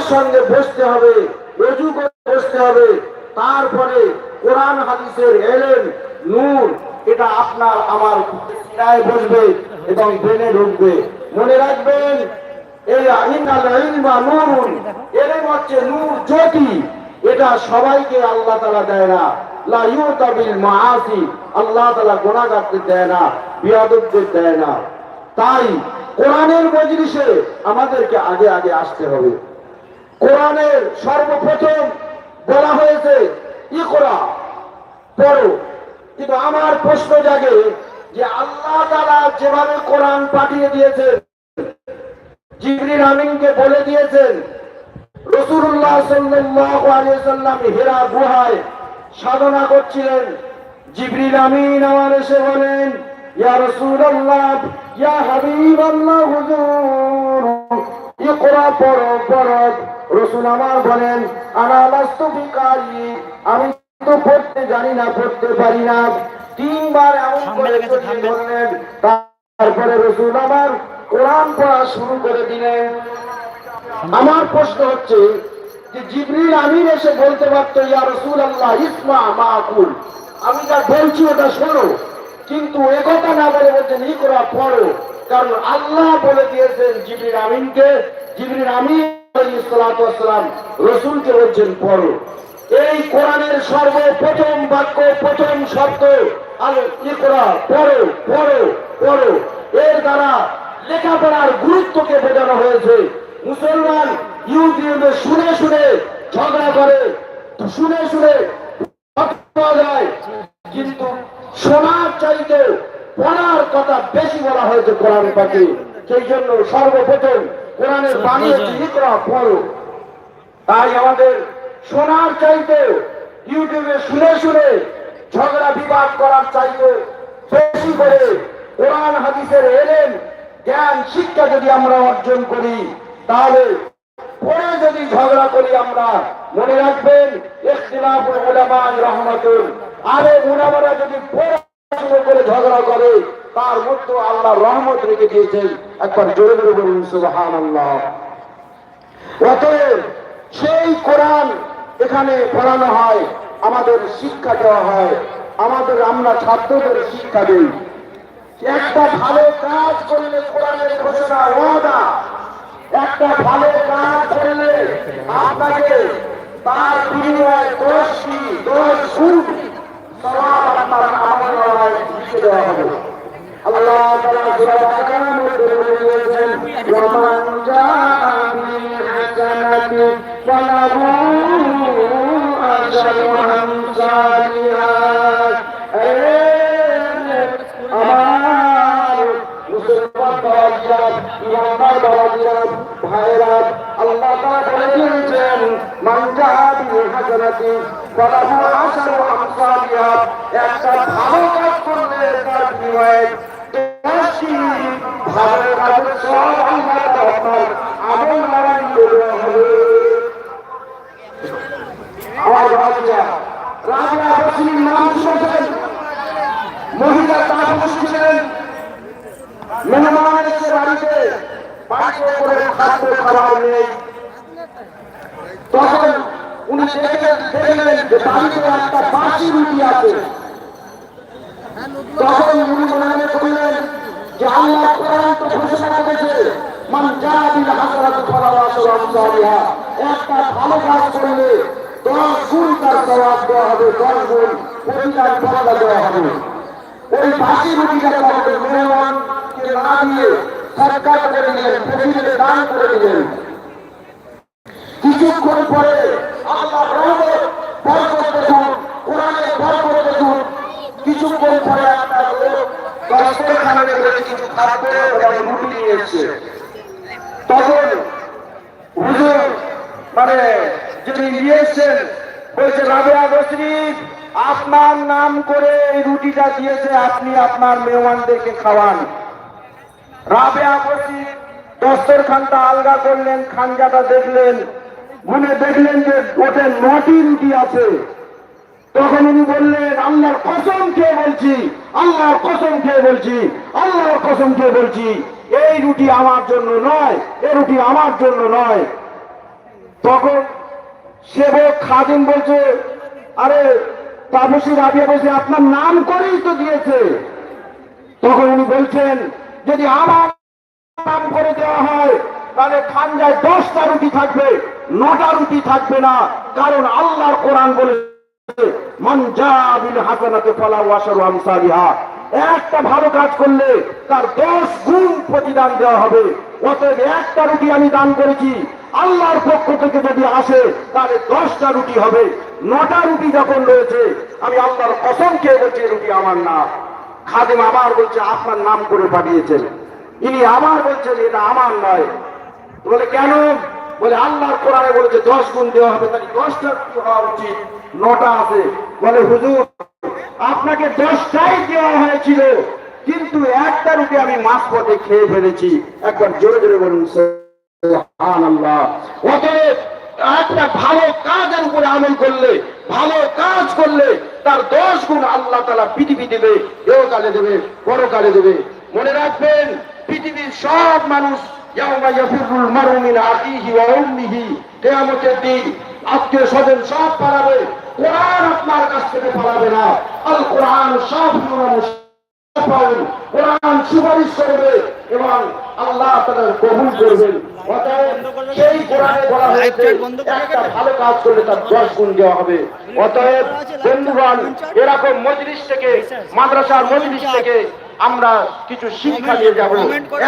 সঙ্গে বসতে হবে, রজু করে বসতে হবে। তারপরে কোরআন হাদিসের এলেন নূর, এটা আপনার আমার বসবে এবং ব্রেনে ঢুকবে। মনে রাখবেন, এই এলেম হচ্ছে নূর জ্যোতি। এটা সবাইকে আল্লাহ তাআলা দেয় না। লা ইউতাবিল মাআসি, আল্লাহ তাআলা গুনাহগারদের দেয় না, বিয়াদবদের দেয় না। তাই কোরআনের মজলিসে আমাদেরকে আগে আগে আসতে হবে। কোরআনের সর্বপ্রথম বলা হয়েছে ইকরা পড়ো। কিন্তু আমার প্রশ্ন জাগে যে আল্লাহ তাআলা যেভাবে কোরআন পাঠিয়ে দিয়েছেন বলে দিয়েছেন রসুল্লাহ সাল্লাম হেরা গুহায় সাধনা করছিলেন। জিবরিল আমিন আমার এসে বলেন, ইয়া ইয়া হাবিবাল্লাহ, হুজুর। ইকরা পড়ো পড়ো। রসুল আমার বলেন আনা বিকারি আমি তো পড়তে জানি না পড়তে পারি না। তিনবার এমন করে বললেন তারপরে রসুল আমার কোরআন পড়া শুরু করে দিলেন। আমার প্রশ্ন হচ্ছে যে জিবরিল আমিন এসে বলতে পারতো ইয়া রসুল আল্লাহ ইসমা মাকুল। আমি যা বলছি ওটা শোনো কিন্তু একথা না বলে বলছেন ই করা পড়ো। কারণ আল্লাহ বলে দিয়েছেন জিবরিল আমিনকে, জিবরিল আমিন এর দ্বারা লেখাপড়ার গুরুত্বকে বোঝানো হয়েছে। মুসলমান ইউটিউবে শুনে শুনে ঝগড়া করে, শুনে শুনে যায় কিন্তু শোনার চাইতে পড়ার কথা বেশি বলা হয়েছে কোরআন পাখি। সেই জন্য সর্বপ্রথম কোরআনের বাণী ইকরা পড়ো। তাই আমাদের শোনার চাইতে ইউটিউবে শুনে শুনে ঝগড়া বিবাদ করার চাইতে বেশি করে কোরআন হাদিসের এলেন জ্ঞান শিক্ষা যদি আমরা অর্জন করি তাহলে পরে যদি ঝগড়া করি আমরা মনে রাখবেন ইখতিলাফুল উলামা রহমাতুল। আরে উলামারা যদি পড়াশোনা করে ঝগড়া করে, তার মধ্যে আল্লাহ রহমত রেখে দিয়েছেন। একবার জোরে জোরে বলুন সেই কোরআন এখানে পড়ানো হয়, আমাদের শিক্ষা দেওয়া হয়, আমাদের আমরা ছাত্রদের শিক্ষা দিই। একটা ভালো কাজ করলে কোরআনের ঘোষণা ওয়াদা, একটা ভালো কাজ করলে আপনাকে তার বিনিময়ে দশ গুণ সওয়াব আপনার লিখে দেওয়া হবে। আল্লাহ তাআলা সূরা বাকারার মধ্যে বলেছেন দিয়েছেন মান একটা ভালো ভালো কাজের সব আল্লাহ তাআলা আপনার আমল নামায় দিয়ে দেওয়া হবে আমার বাবাজিরা রাজা বসির নাম শুনেছেন মহিলা তাপস ছিলেন মেহমান এসে বাড়িতে বাড়িতে করে খাদ্য খাবার নেই তখন উনি দেখে দেখলেন যে বাড়িতে একটা বাসি রুটি আছে তখন উনি মনে মনে করলেন যে আল্লাহ কোরআন তো ঘোষণা করেছে মান জাবিল হাসানাত ফালাহু আশরু আমসালিহা একটা ভালো কাজ করলে দশ গুণ তার সওয়াব দেওয়া হবে, দশ গুণ প্রতিদান পাওয়া দেওয়া হবে। ওই বাসি রুটিটা তাদের মেহমানকে না দিয়ে সরকার করে দিলেন প্রতিদিনে দান করে দিলেন। কিছুক্ষণ পরে তখন হুজুর মানে যিনি নিয়ে এসছেন বলছে, রাবেয়া বসরিফ আপনার নাম করে এই রুটিটা দিয়েছে, আপনি আপনার মেহমানদেরকে খাওয়ান। রাবেয়া বসরিফ দস্তরখানটা আলগা করলেন, খানজাটা দেখলেন, মনে দেখলেন যে ওতে নটি রুটি আছে। তখন উনি বললেন, আল্লাহর কসম খেয়ে বলছি, আল্লাহর কসম খেয়ে বলছি, আল্লাহর কসম খেয়ে বলছি। এই রুটি আমার জন্য নয় এই রুটি আমার জন্য নয়। তখন সেবক খাদিম বলছে, আরে, তাপসী রাবিয়া বলছে, আপনার নাম করেই তো দিয়েছে। তখন উনি বলছেন, যদি আমার নাম করে দেওয়া হয়, তাহলে খানজায় দশটা রুটি থাকবে, নটা রুটি থাকবে না। কারণ আল্লাহর কোরআন বলেছে, মান জাবিল হাসানাতে ফলা ওয়াসারু আমসালিহা একটা ভালো কাজ করলে তার দশ গুণ প্রতিদান দেওয়া হবে। অতএব একটা রুটি আমি দান করেছি। আল্লাহর পক্ষ থেকে যদি আসে, তাহলে দশটা রুটি হবে। নটা রুটি যখন রয়েছে, আমি আল্লাহর কসম খেয়ে বলছি রুটি আমার না। খাদিম আবার বলছে, আপনার নাম করে পাঠিয়েছেন। ইনি আবার বলছেন, এটা আমার নয়। বলে, কেন? বলে, আল্লাহর কোরআনে বলেছে, দশ গুণ দেওয়া হবে। তাই দশটা রুটি হওয়া উচিত। নটা আছে। বলে, হুজুর আপনাকে দশটাই দেওয়া হয়েছিল, কিন্তু একটা রুটি আমি মাছ পথে খেয়ে ফেলেছি। একবার জোরে জোরে বলুন একটা ভালো কাজের উপরে আমল করলে, ভালো কাজ করলে তার দশ গুণ আল্লাহ তালা পৃথিবী দেবে কালে দেবে, পরকালে দেবে। মনে রাখবেন, পৃথিবীর সব মানুষ মিন আত্মীয় স্বজন সব পালাবে। কোরআন আপনার কাছ থেকে পালাবে না। আল কোরআন সব পাবেন কোরআন সুপারিশ করবে এবং আল্লাহ তাদের কবুল করবেন। সেই কোরআনে বলা হয়েছে, একটা ভালো কাজ করলে তার দশ গুণ দেওয়া হবে। অতএব বন্ধুগণ, এরকম মজলিস থেকে, মাদ্রাসার মজলিস থেকে আমরা কিছু শিক্ষা নিয়ে যাব।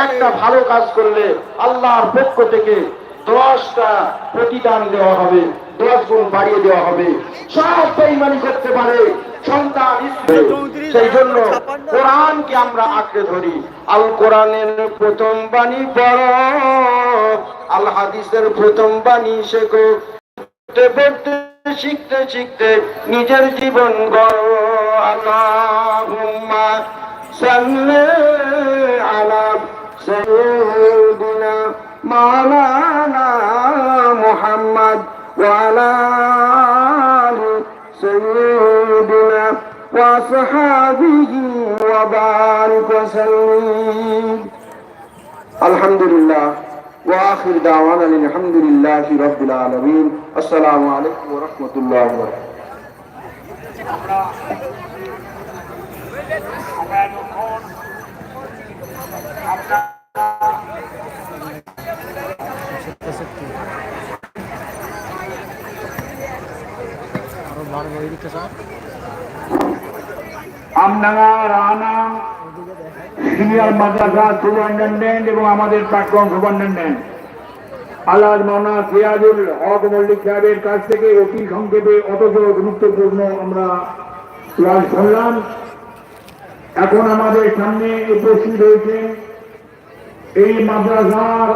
একটা ভালো কাজ করলে আল্লাহর পক্ষ থেকে দশটা প্রতিদান দেওয়া হবে। দশ গুণ বাড়িয়ে দেওয়া হবে। সব বেইমানি করতে পারে। সন্তান সেই জন্য কোরআনকে আমরা আঁকড়ে ধরি। আল কোরআনের প্রথম বাণী পড়। আল হাদিসের প্রথম বাণী শেখো। পড়তে শিখতে শিখতে নিজের জীবন গড়। আল্লাহুম্মা সাল্লি আলা সাইয়্যিদিনা মাওলানা মুহাম্মদ। وعلى آل سيدنا وصحابه وبارك وسلم. الحمد لله وآخر دعوانا الحمد لله رب العالمين. السلام عليكم ورحمة الله وبركاته. আমডাঙ্গা, রানা, সিনিয়র মাদ্রাসা সুপারিনটেন্ডেন্ট এবং আমাদের প্রাক্তন সুপারিনটেন্ডেন্ট আল্লাহ মানা সিরাজুল হক মল্লিক সাহেবের কাছ থেকে অতি সংক্ষেপে অথচ গুরুত্বপূর্ণ আমরা ক্লাস শুনলাম। এখন আমাদের সামনে উপস্থিত হয়েছে এই মাদ্রাসার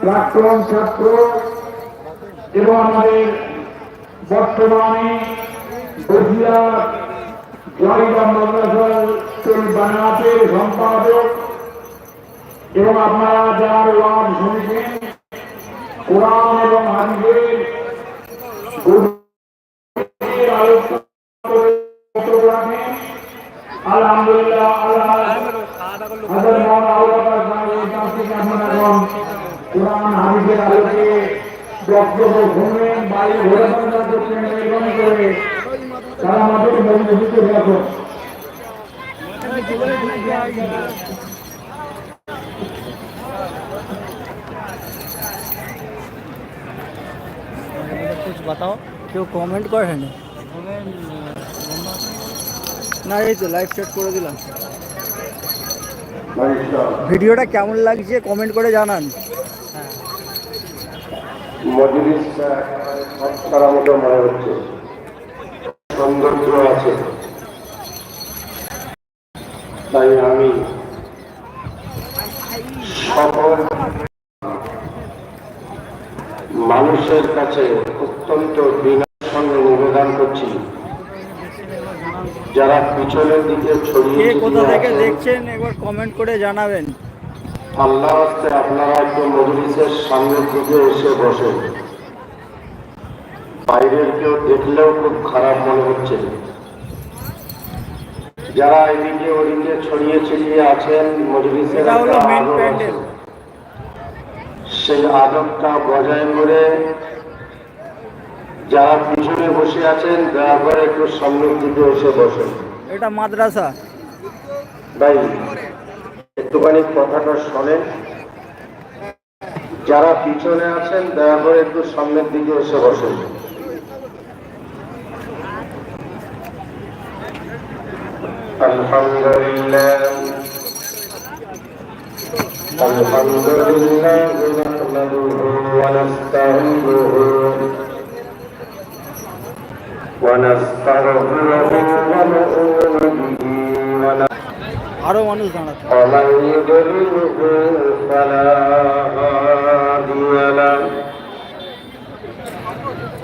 প্রাক্তন ছাত্র এবং আমাদের বর্তমানে বানাতের সম্পাদক এবং আপনারা যার ওয়াজ শুনেছেন, কোরআন এবং হাদিসের। আলহামদুলিল্লাহ, আল্লাহ হাজার মহান আল্লাহ কোরআন, হাদিসের আলোকে বক্তব্য শুনলেন বাড়ি ঘোরা করছেন মেহরবানি করে তারা আমাদের মজবুত রাখুন कुछ बताओ কেউ কমেন্ট করে না না এই তো লাইভ সেট করে দিলাম ভিডিওটা কেমন লাগছে কমেন্ট করে জানান মজলিসটা মতো মনে হচ্ছে। সৌন্দর্য আছে। তাই আমি সকল মানুষের কাছে অত্যন্ত বিনয়ের সঙ্গে নিবেদন করছি। যারা পিছনের দিকে ছড়িয়ে কোথা থেকে দেখছেন একবার কমেন্ট করে জানাবেন। আল্লাহ হস্তে আপনারা একটু মজলিসের সামনের দিকে এসে বসেন বাইরের কেউ দেখলেও খুব খারাপ মনে হচ্ছে। যারা এদিকে ওদিকে ছড়িয়ে ছিটিয়ে আছেন মজলিসের সেই আদবটা বজায় করে যারা পিছনে বসে আছেন দয়া করে একটু সামনের দিকে এসে বসেন। এটা মাদ্রাসা। ভাই একটুখানি কথাটা শোনেন যারা পিছনে আছেন দয়া করে একটু সামনের দিকে এসে বসেন আলহামদুলিল্লাহ الحمد لله نحمده ونستعينه ونستغفره ونؤمن به আরও মানুষ দাঁড়াতো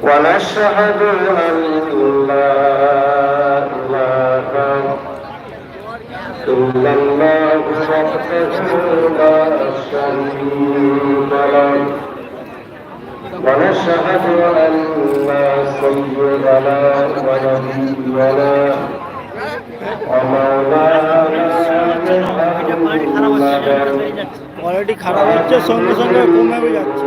ونشهد أن لا إله إلا الله وحده لا شريك له ونشهد أن سيدنا ونبينا ومولانا কোয়ালিটি খারাপ হচ্ছে কোয়ালিটি খারাপ হচ্ছে সঙ্গে সঙ্গে কমেও যাচ্ছে।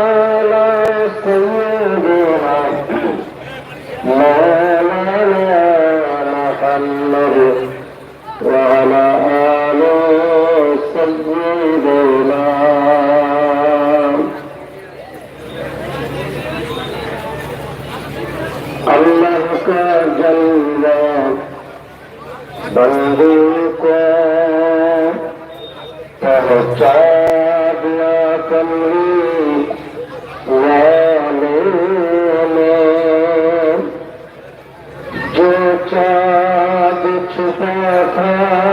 করুন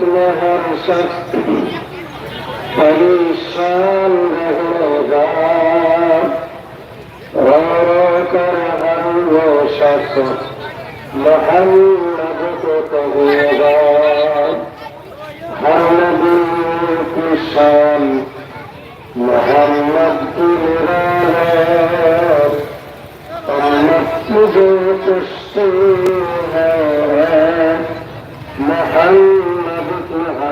مطلع شخص پریشان رہے گا رو رو کر ہر وہ شخص محمد کو کہے گا ہر نبی کی شان محمد کی میرا ہے امت تجھے کشتی ہے محمد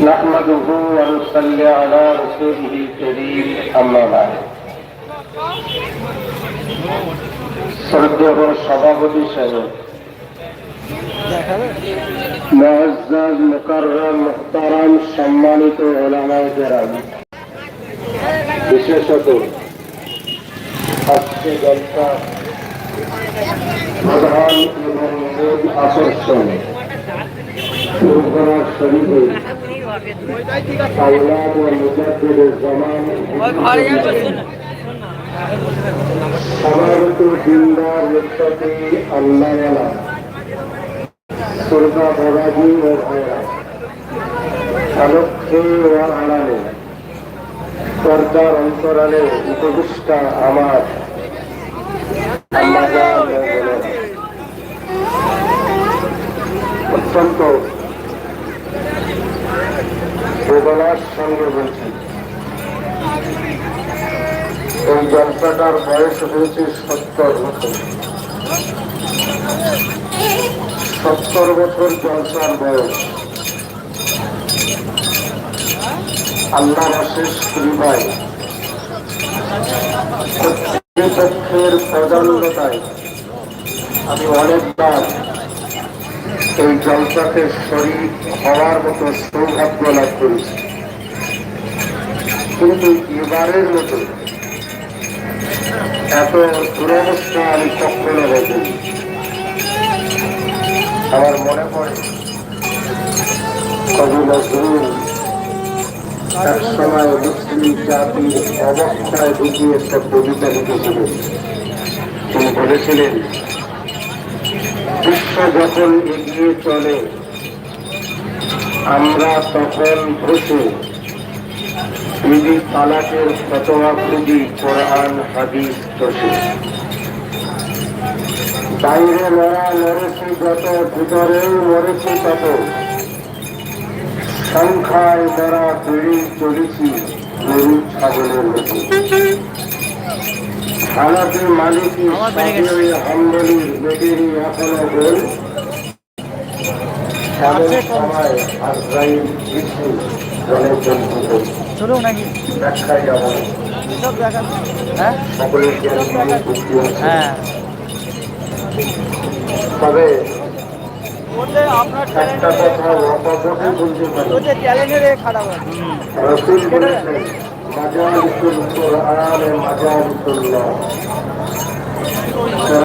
نحمده ونصلي على رسوله الكريم أما بعد শ্রদ্ধেয় সভাপতি সাহেব দেখাবে মুআজ্জাজ মুকাররম মুহতারাম সম্মানিত ওলামায়ে কেরাম বিশেষত আজকে জলসা প্রধান এবং মূল আকর্ষণ ফুরফুরা শরীফে সুরকা বাবাজি ও ভাইরা। আলোকে ও আড়ালে। পর্দার অন্তরালে উপবিষ্টা আমার। অত্যন্ত বেদনার সঙ্গে বলছি এই জলসাটার বয়স হয়েছে সত্তর বছর। সত্তর বছর জলসার বয়স। আল্লাহর অশেষ কৃপায়। কর্তৃপক্ষের প্রধানতায় আমি অনেকবার এই জলসাতে শরীর হওয়ার মতো সৌভাগ্য লাভ করেছি। কিন্তু এবারের মতো এত দুরবস্থা আমি কখনো দেখিনি আমার মনে পড়ে কবি নজরুল এক সময় মুসলিম জাতির অবস্থায় ঢুকিয়ে একটা কবিতা লিখেছিলেন। তিনি বলেছিলেন বিশ্ব যখন এগিয়ে চলে, আমরা তখন বসে বিধি তালাকের ফতোয়া খুঁজি কোরআন, হাদিস দোষে বাইরে মরা মরেছে যত, ভিতরেও মরেছে তত। সংখ্যায় মরা বেড়ে চলেছি গরু, ছাগলের মতো। হালাতে মালিকই সাজে হামদলির বেদেরই গোল নাকি? হ্যাঁ? তবে আপনার পারি। খারাপ হয় রসুল বলেছেন মাজালিকুল কোরআন মাজালিকুল্লাহ